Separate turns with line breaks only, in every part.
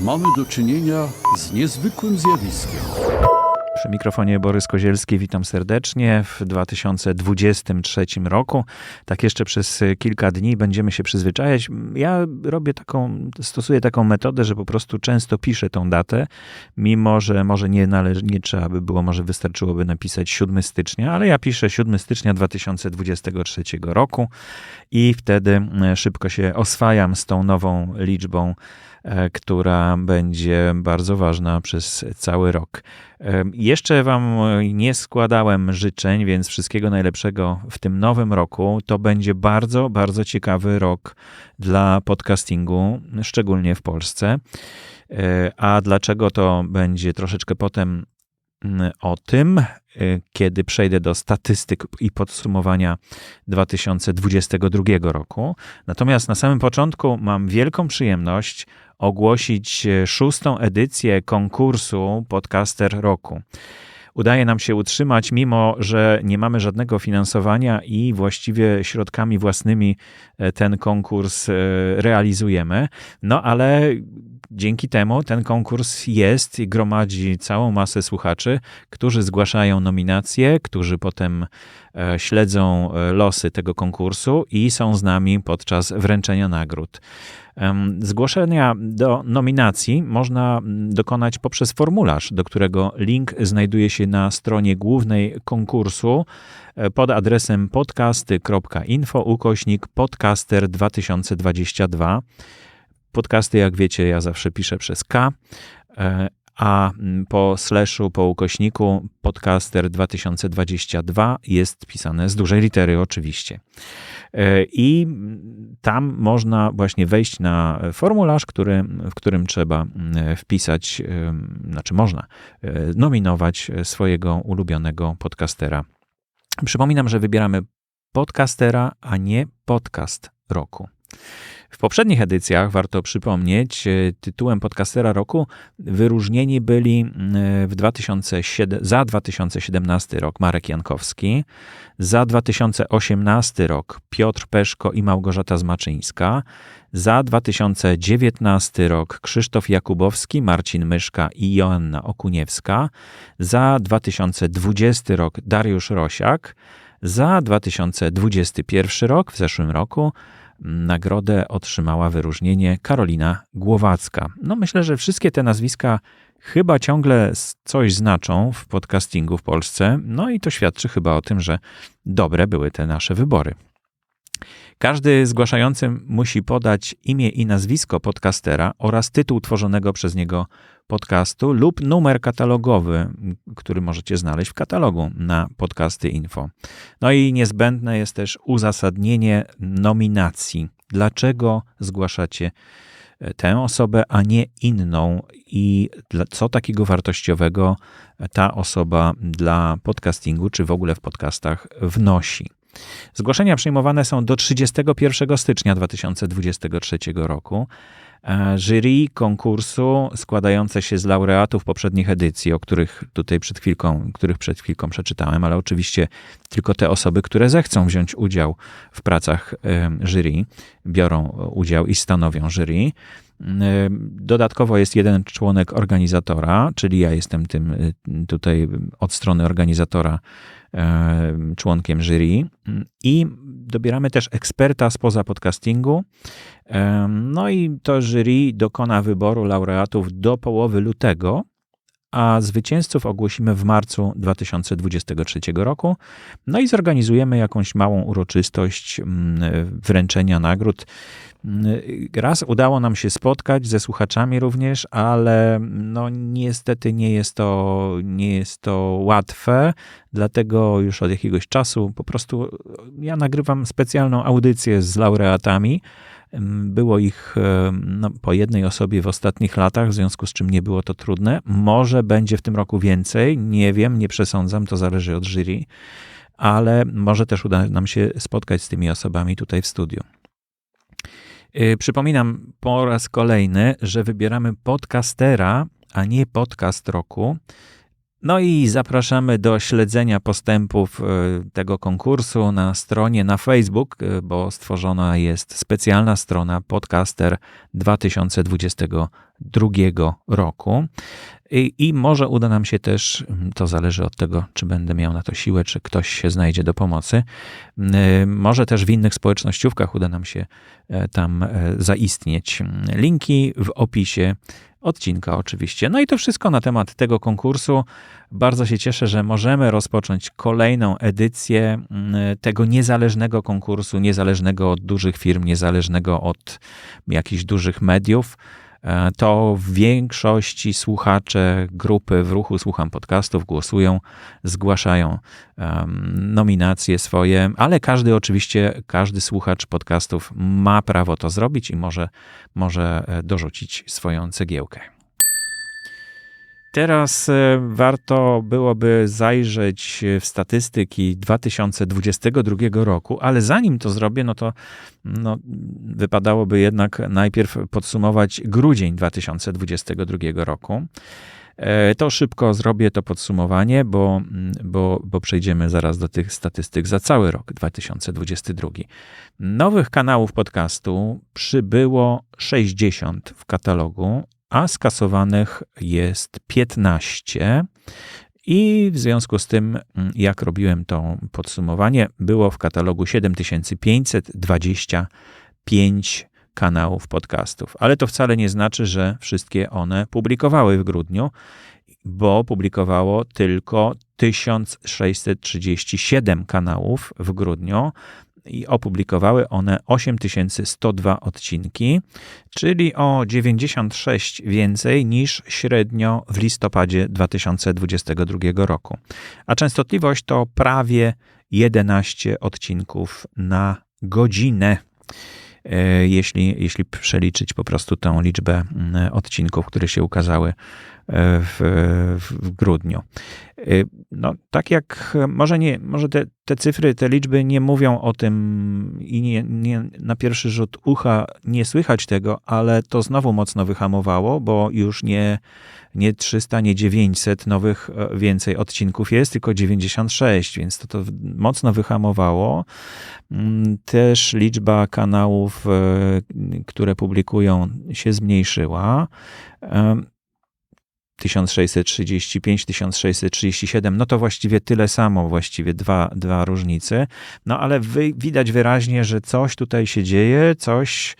mamy do czynienia z niezwykłym zjawiskiem.
Przy mikrofonie Borys Kozielski, witam serdecznie w 2023 roku. Tak jeszcze przez kilka dni będziemy się przyzwyczajać. Ja robię taką, stosuję taką metodę, że po prostu często piszę tą datę, mimo że może nie, należy, nie trzeba by było, może wystarczyłoby napisać 7 stycznia, ale ja piszę 7 stycznia 2023 roku i wtedy szybko się oswajam z tą nową liczbą która będzie bardzo ważna przez cały rok. Jeszcze Wam nie składałem życzeń, więc wszystkiego najlepszego w tym nowym roku. To będzie bardzo, bardzo ciekawy rok dla podcastingu, szczególnie w Polsce. A dlaczego to będzie troszeczkę potem o tym, kiedy przejdę do statystyk i podsumowania 2022 roku. Natomiast na samym początku mam wielką przyjemność ogłosić szóstą edycję konkursu Podcaster Roku. Udaje nam się utrzymać, mimo że nie mamy żadnego finansowania i właściwie środkami własnymi ten konkurs realizujemy. No ale dzięki temu ten konkurs jest i gromadzi całą masę słuchaczy, którzy zgłaszają nominacje, którzy potem śledzą losy tego konkursu i są z nami podczas wręczenia nagród. Zgłoszenia do nominacji można dokonać poprzez formularz, do którego link znajduje się na stronie głównej konkursu pod adresem podcasty.info ukośnik podcaster 2022. Podcasty, jak wiecie, ja zawsze piszę przez K, a po slashu, po ukośniku podcaster 2022 jest pisane z dużej litery oczywiście. I tam można właśnie wejść na formularz, który, w którym trzeba wpisać, znaczy można nominować swojego ulubionego podcastera. Przypominam, że wybieramy podcastera, a nie podcast roku. W poprzednich edycjach, warto przypomnieć, tytułem podcastera roku wyróżnieni byli w 2007, za 2017 rok Marek Jankowski, za 2018 rok Piotr Peszko i Małgorzata Zmaczyńska, za 2019 rok Krzysztof Jakubowski, Marcin Myszka i Joanna Okuniewska, za 2020 rok Dariusz Rosiak, za 2021 rok, w zeszłym roku, nagrodę otrzymała wyróżnienie Karolina Głowacka. No myślę, że wszystkie te nazwiska chyba ciągle coś znaczą w podcastingu w Polsce, no i to świadczy chyba o tym, że dobre były te nasze wybory. Każdy zgłaszający musi podać imię i nazwisko podcastera oraz tytuł tworzonego przez niego podcastu lub numer katalogowy, który możecie znaleźć w katalogu na podcasty info. No i niezbędne jest też uzasadnienie nominacji. Dlaczego zgłaszacie tę osobę, a nie inną i co takiego wartościowego ta osoba dla podcastingu czy w ogóle w podcastach wnosi. Zgłoszenia przyjmowane są do 31 stycznia 2023 roku. Jury konkursu składające się z laureatów poprzednich edycji, o których tutaj przed chwilką, których przed chwilką przeczytałem, ale oczywiście tylko te osoby, które zechcą wziąć udział w pracach jury, biorą udział i stanowią jury. Dodatkowo jest jeden członek organizatora, czyli ja jestem tym tutaj od strony organizatora członkiem jury i dobieramy też eksperta spoza podcastingu. No i to jury dokona wyboru laureatów do połowy lutego, a zwycięzców ogłosimy w marcu 2023 roku. No i zorganizujemy jakąś małą uroczystość wręczenia nagród. Raz udało nam się spotkać ze słuchaczami również, ale no niestety nie jest to, nie jest to łatwe, dlatego już od jakiegoś czasu po prostu ja nagrywam specjalną audycję z laureatami. Było ich no, po jednej osobie w ostatnich latach, w związku z czym nie było to trudne. Może będzie w tym roku więcej, nie wiem, nie przesądzam, to zależy od jury, ale może też uda nam się spotkać z tymi osobami tutaj w studiu. Przypominam po raz kolejny, że wybieramy podcastera, a nie podcast roku. No i zapraszamy do śledzenia postępów e, tego konkursu na stronie na Facebook, e, bo stworzona jest specjalna strona Podcaster 2022 roku. I, I, może uda nam się też, to zależy od tego, czy będę miał na to siłę, czy ktoś się znajdzie do pomocy. E, może też w innych społecznościówkach uda nam się tam zaistnieć. Linki w opisie odcinka oczywiście. No i to wszystko na temat tego konkursu. Bardzo się cieszę, że możemy rozpocząć kolejną edycję mm, tego niezależnego konkursu, niezależnego od dużych firm, niezależnego od jakichś dużych mediów. E, to w większości słuchacze grupy w ruchu Słucham Podcastów głosują, zgłaszają nominacje swoje, ale każdy oczywiście, każdy słuchacz podcastów ma prawo to zrobić i może, może e, dorzucić swoją cegiełkę. Teraz e, warto byłoby zajrzeć w statystyki 2022 roku, ale zanim to zrobię, no to no, wypadałoby jednak najpierw podsumować grudzień 2022 roku. E, to szybko zrobię to podsumowanie, bo, bo, bo przejdziemy zaraz do tych statystyk za cały rok 2022. Nowych kanałów podcastu przybyło 60 w katalogu, a skasowanych jest 15. I w związku z tym, mm, jak robiłem to podsumowanie, było w katalogu 7525 kanałów podcastów. Ale to wcale nie znaczy, że wszystkie one publikowały w grudniu, bo publikowało tylko 1637 kanałów w grudniu, i opublikowały one 8102 odcinki, czyli o 96 więcej niż średnio w listopadzie 2022 roku. A częstotliwość to prawie 11 odcinków na godzinę. E, jeśli, jeśli przeliczyć po prostu tę liczbę mm, odcinków, które się ukazały w, w grudniu. Y, no, tak jak może nie, może te, te cyfry, te liczby nie mówią o tym i nie, nie, na pierwszy rzut ucha nie słychać tego, ale to znowu mocno wyhamowało, bo już nie, nie 300, nie 900 nowych e, więcej odcinków jest, tylko 96, więc to, to mocno wyhamowało. Mm, też liczba kanałów, e, które publikują, się zmniejszyła. 1635, 1637, no to właściwie tyle samo, właściwie dwa, dwa różnice. No ale wy, widać wyraźnie, że coś tutaj się dzieje, coś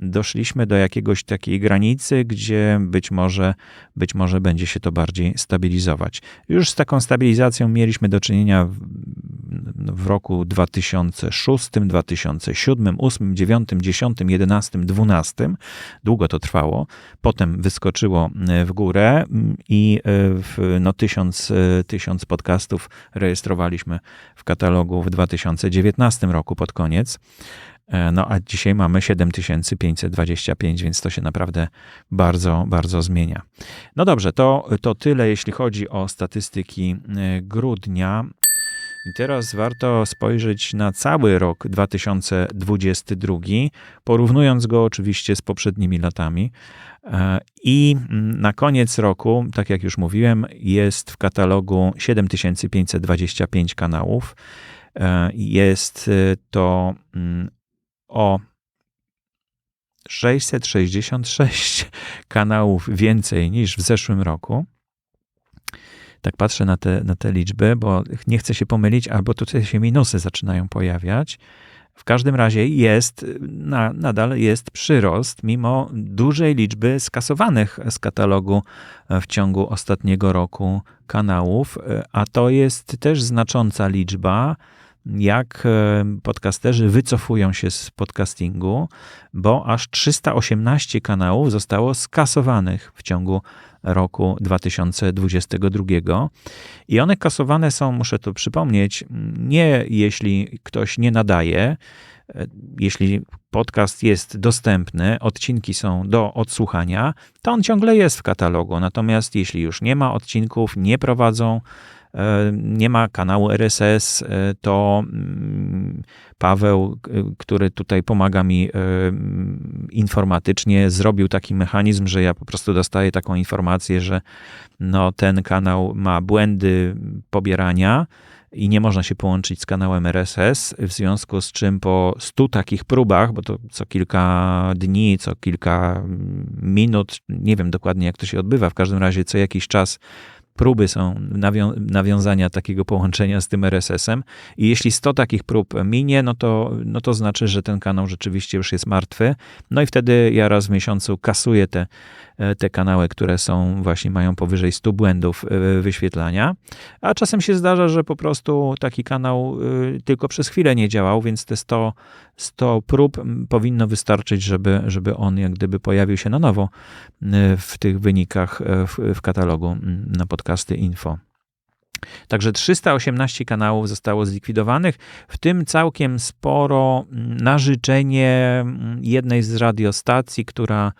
doszliśmy do jakiegoś takiej granicy, gdzie być może, być może będzie się to bardziej stabilizować. Już z taką stabilizacją mieliśmy do czynienia w, w roku 2006, 2007, 2008, 2009, 2010, 2011, 2012. Długo to trwało. Potem wyskoczyło e, w górę mm, i e, w, no, tysiąc, e, tysiąc podcastów rejestrowaliśmy w katalogu w 2019 roku pod koniec. E, no a dzisiaj mamy 7525, więc to się naprawdę bardzo, bardzo zmienia. No dobrze, to, to tyle, jeśli chodzi o statystyki e, grudnia. I teraz warto spojrzeć na cały rok 2022, porównując go oczywiście z poprzednimi latami. E, I na koniec roku, tak jak już mówiłem, jest w katalogu 7525 kanałów. Jest to mm, o 666 kanałów więcej niż w zeszłym roku. Tak patrzę na te, na te liczby, bo nie chcę się pomylić, albo tutaj się minusy zaczynają pojawiać. W każdym razie jest, na, nadal jest przyrost, mimo dużej liczby skasowanych z katalogu w ciągu ostatniego roku kanałów, a to jest też znacząca liczba jak e, podcasterzy wycofują się z podcastingu, bo aż 318 kanałów zostało skasowanych w ciągu roku 2022. I one kasowane są, muszę to przypomnieć, nie jeśli ktoś nie nadaje, e, jeśli podcast jest dostępny, odcinki są do odsłuchania, to on ciągle jest w katalogu. Natomiast jeśli już nie ma odcinków, nie prowadzą nie ma kanału RSS, e, to mm, Paweł, który tutaj pomaga mi informatycznie, zrobił taki mechanizm, że ja po prostu dostaję taką informację, że no, ten kanał ma błędy pobierania i nie można się połączyć z kanałem RSS, w związku z czym po 100 takich próbach, bo to co kilka dni, co kilka minut, nie wiem dokładnie jak to się odbywa, w każdym razie co jakiś czas próby są nawią nawiązania takiego połączenia z tym RSS-em i jeśli 100 takich prób minie, no to, no to znaczy, że ten kanał rzeczywiście już jest martwy. No i wtedy ja raz w miesiącu kasuję te te kanały, które są właśnie mają powyżej 100 błędów e, wyświetlania, a czasem się zdarza, że po prostu taki kanał e, tylko przez chwilę nie działał, więc te 100, 100 prób powinno wystarczyć, żeby, żeby on jak gdyby pojawił się na nowo w tych wynikach w, w katalogu na podcasty info. Także 318 kanałów zostało zlikwidowanych, w tym całkiem sporo na życzenie jednej z radiostacji, która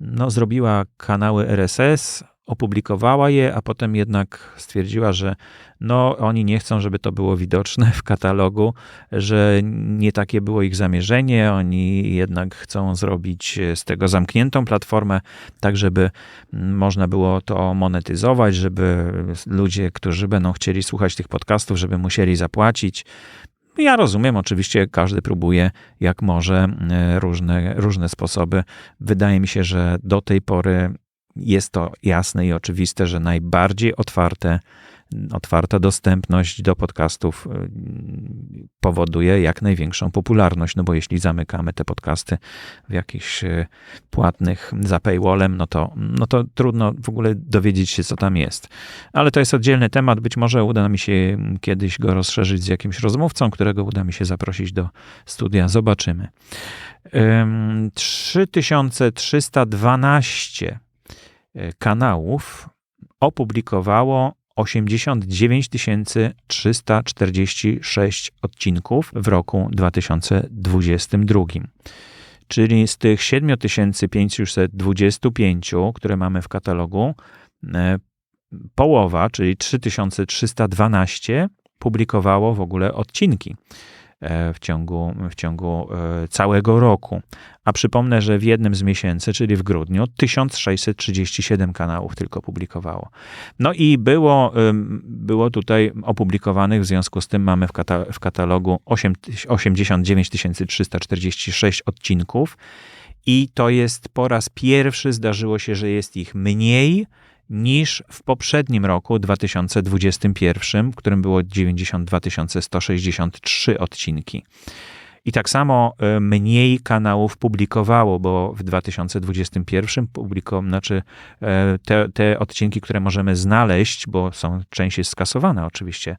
no, zrobiła kanały RSS, opublikowała je, a potem jednak stwierdziła, że no, oni nie chcą, żeby to było widoczne w katalogu, że nie takie było ich zamierzenie. Oni jednak chcą zrobić z tego zamkniętą platformę, tak żeby można było to monetyzować, żeby ludzie, którzy będą chcieli słuchać tych podcastów, żeby musieli zapłacić. Ja rozumiem, oczywiście każdy próbuje jak może e, różne, różne sposoby. Wydaje mi się, że do tej pory jest to jasne i oczywiste, że najbardziej otwarte otwarta dostępność do podcastów y, powoduje jak największą popularność, no bo jeśli zamykamy te podcasty w jakichś y, płatnych za paywallem, no to, no to trudno w ogóle dowiedzieć się, co tam jest. Ale to jest oddzielny temat, być może uda mi się kiedyś go rozszerzyć z jakimś rozmówcą, którego uda mi się zaprosić do studia, zobaczymy. 3312 y, kanałów opublikowało 89 346 odcinków w roku 2022. Czyli z tych 7525, które mamy w katalogu, e, połowa, czyli 3312, publikowało w ogóle odcinki. E, w ciągu, w ciągu e, całego roku. A przypomnę, że w jednym z miesięcy, czyli w grudniu, 1637 kanałów tylko publikowało. No i było, było tutaj opublikowanych, w związku z tym mamy w, kata w katalogu 8, 89 346 odcinków. I to jest po raz pierwszy zdarzyło się, że jest ich mniej niż w poprzednim roku 2021, w którym było 92 163 odcinki. I tak samo e, mniej kanałów publikowało, bo w 2021 publiko, znaczy e, te, te odcinki, które możemy znaleźć, bo są część jest skasowana oczywiście,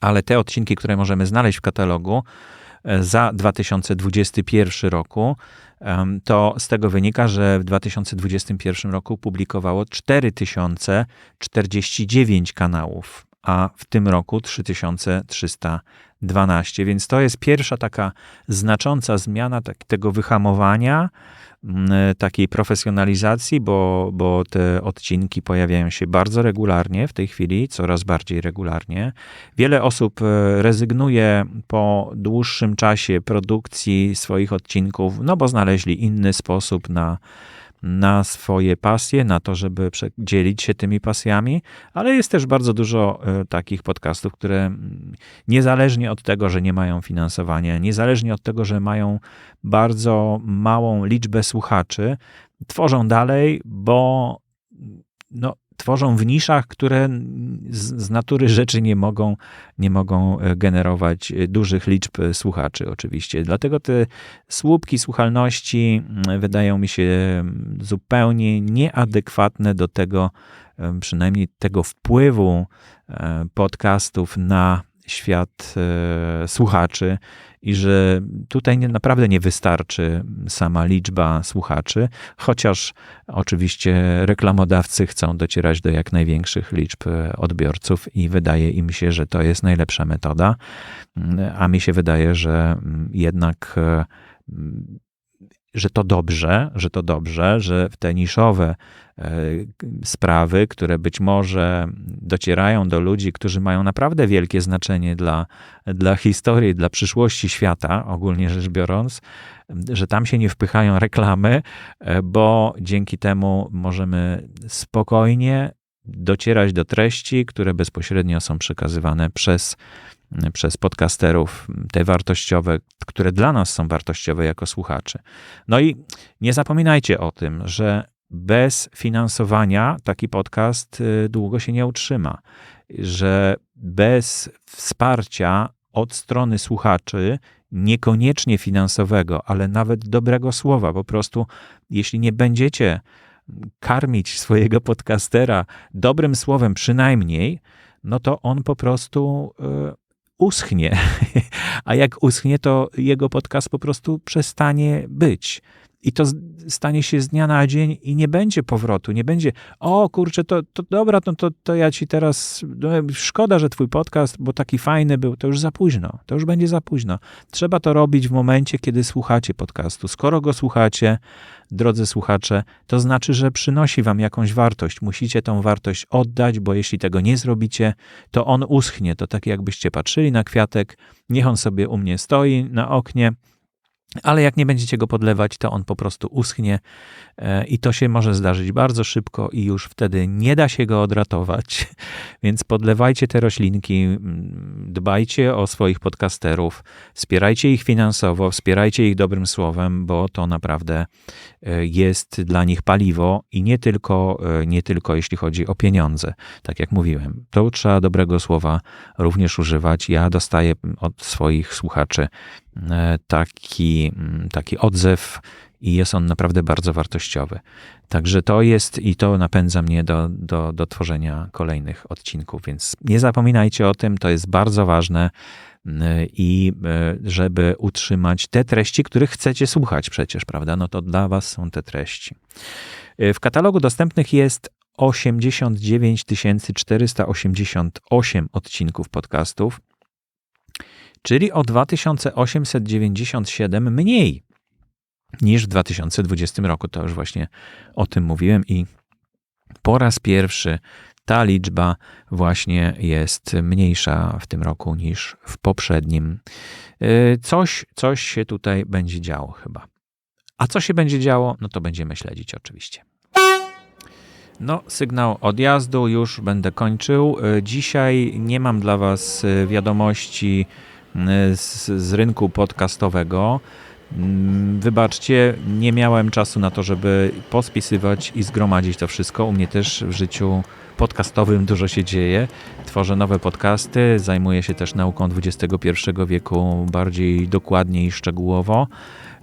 ale te odcinki, które możemy znaleźć w katalogu za 2021 roku to z tego wynika, że w 2021 roku publikowało 4049 kanałów, a w tym roku 3312. Więc to jest pierwsza taka znacząca zmiana tak, tego wyhamowania E, takiej profesjonalizacji, bo, bo te odcinki pojawiają się bardzo regularnie w tej chwili, coraz bardziej regularnie. Wiele osób e, rezygnuje po dłuższym czasie produkcji swoich odcinków, no bo znaleźli inny sposób na na swoje pasje, na to, żeby dzielić się tymi pasjami, ale jest też bardzo dużo e, takich podcastów, które mm, niezależnie od tego, że nie mają finansowania, niezależnie od tego, że mają bardzo małą liczbę słuchaczy, tworzą dalej, bo no, tworzą w niszach, które z, z, natury rzeczy nie mogą, nie mogą e, generować e, dużych liczb e, słuchaczy, oczywiście. Dlatego te słupki słuchalności wydają mi się zupełnie nieadekwatne do tego, przynajmniej tego wpływu podcastów na świat słuchaczy i że tutaj nie, naprawdę nie wystarczy sama liczba słuchaczy, chociaż oczywiście reklamodawcy chcą docierać do jak największych liczb e, odbiorców i wydaje im się, że to jest najlepsza metoda, a mi się wydaje, że mm, jednak e, że to dobrze, że to dobrze, że te niszowe e, sprawy, które być może docierają do ludzi, którzy mają naprawdę wielkie znaczenie dla, dla historii, dla przyszłości świata, ogólnie rzecz biorąc, że tam się nie wpychają reklamy, e, bo dzięki temu możemy spokojnie docierać do treści, które bezpośrednio są przekazywane przez przez podcasterów, te wartościowe, które dla nas są wartościowe jako słuchaczy. No i nie zapominajcie o tym, że bez finansowania taki podcast y, długo się nie utrzyma, że bez wsparcia od strony słuchaczy, niekoniecznie finansowego, ale nawet dobrego słowa, po prostu jeśli nie będziecie karmić swojego podcastera dobrym słowem przynajmniej, no to on po prostu y, uschnie. A jak uschnie, to jego podcast po prostu przestanie być. I to stanie się z dnia na dzień i nie będzie powrotu, nie będzie, o kurczę, to, to dobra, to, to, to ja ci teraz, no, szkoda, że twój podcast, bo taki fajny był, to już za późno, to już będzie za późno. Trzeba to robić w momencie, kiedy słuchacie podcastu. Skoro go słuchacie, drodzy słuchacze, to znaczy, że przynosi wam jakąś wartość. Musicie tą wartość oddać, bo jeśli tego nie zrobicie, to on uschnie. To tak jakbyście patrzyli na kwiatek, niech on sobie u mnie stoi na oknie, ale jak nie będziecie go podlewać, to on po prostu uschnie e, i to się może zdarzyć bardzo szybko i już wtedy nie da się go odratować. Więc podlewajcie te roślinki, mm, dbajcie o swoich podcasterów, wspierajcie ich finansowo, wspierajcie ich dobrym słowem, bo to naprawdę e, jest dla nich paliwo i nie tylko, e, nie tylko jeśli chodzi o pieniądze. Tak jak mówiłem, to trzeba dobrego słowa również używać. Ja dostaję od swoich słuchaczy taki, mm, taki odzew i jest on naprawdę bardzo wartościowy. Także to jest i to napędza mnie do, do, do tworzenia kolejnych odcinków, więc nie zapominajcie o tym, to jest bardzo ważne i e, żeby utrzymać te treści, których chcecie słuchać przecież, prawda? No to dla was są te treści. E, w katalogu dostępnych jest 89 488 odcinków podcastów czyli o 2897 mniej niż w 2020 roku. To już właśnie o tym mówiłem i po raz pierwszy ta liczba właśnie jest mniejsza w tym roku niż w poprzednim. Y, coś, coś się tutaj będzie działo chyba. A co się będzie działo, no to będziemy śledzić oczywiście. No, sygnał odjazdu, już będę kończył. Y, dzisiaj nie mam dla Was y, wiadomości z, z rynku podcastowego. Mm, wybaczcie, nie miałem czasu na to, żeby pospisywać i zgromadzić to wszystko. U mnie też w życiu podcastowym dużo się dzieje. Tworzę nowe podcasty, zajmuję się też nauką XXI wieku bardziej dokładnie i szczegółowo.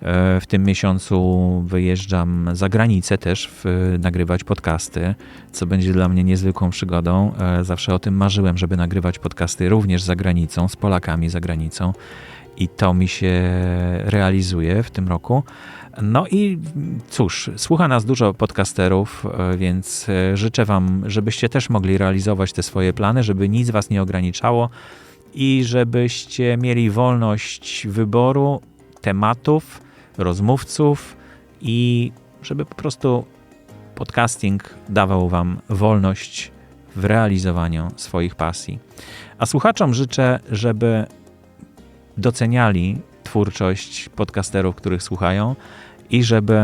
E, w tym miesiącu wyjeżdżam za granicę też w, nagrywać podcasty, co będzie dla mnie niezwykłą przygodą. E, zawsze o tym marzyłem, żeby nagrywać podcasty również za granicą, z Polakami za granicą. I to mi się realizuje w tym roku. No i cóż, słucha nas dużo podcasterów, e, więc życzę Wam, żebyście też mogli realizować te swoje plany, żeby nic Was nie ograniczało i żebyście mieli wolność wyboru tematów, rozmówców i żeby po prostu podcasting dawał Wam wolność w realizowaniu swoich pasji. A słuchaczom życzę, żeby doceniali twórczość podcasterów, których słuchają i żeby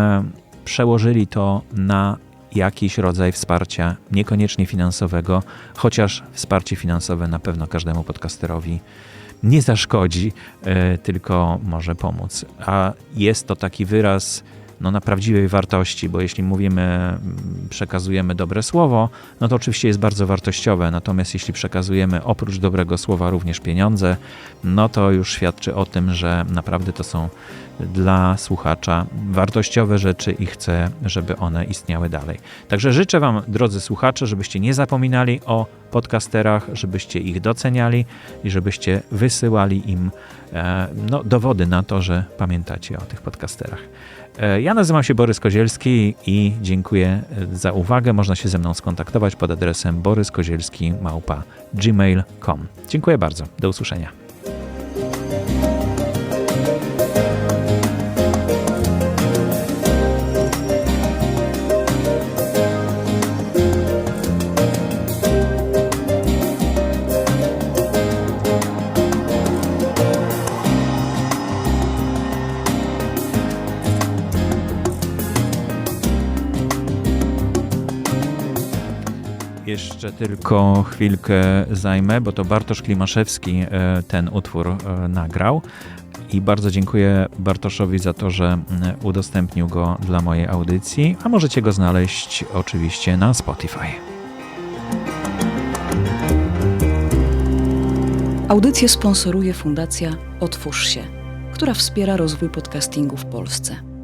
przełożyli to na jakiś rodzaj wsparcia, niekoniecznie finansowego, chociaż wsparcie finansowe na pewno każdemu podcasterowi nie zaszkodzi, e, tylko może pomóc. A jest to taki wyraz no, na prawdziwej wartości, bo jeśli mówimy, przekazujemy dobre słowo, no to oczywiście jest bardzo wartościowe, natomiast jeśli przekazujemy oprócz dobrego słowa również pieniądze, no to już świadczy o tym, że naprawdę to są dla słuchacza wartościowe rzeczy i chcę, żeby one istniały dalej. Także życzę Wam, drodzy słuchacze, żebyście nie zapominali o podcasterach, żebyście ich doceniali i żebyście wysyłali im e, no, dowody na to, że pamiętacie o tych podcasterach. E, ja nazywam się Borys Kozielski i dziękuję e, za uwagę. Można się ze mną skontaktować pod adresem boryskozielski.gmail.com. Dziękuję bardzo. Do usłyszenia. Jeszcze tylko chwilkę zajmę, bo to Bartosz Klimaszewski e, ten utwór e, nagrał. I bardzo dziękuję Bartoszowi za to, że mm, udostępnił go dla mojej audycji, a możecie go znaleźć oczywiście na Spotify.
Audycję sponsoruje Fundacja Otwórz się, która wspiera rozwój podcastingu w Polsce.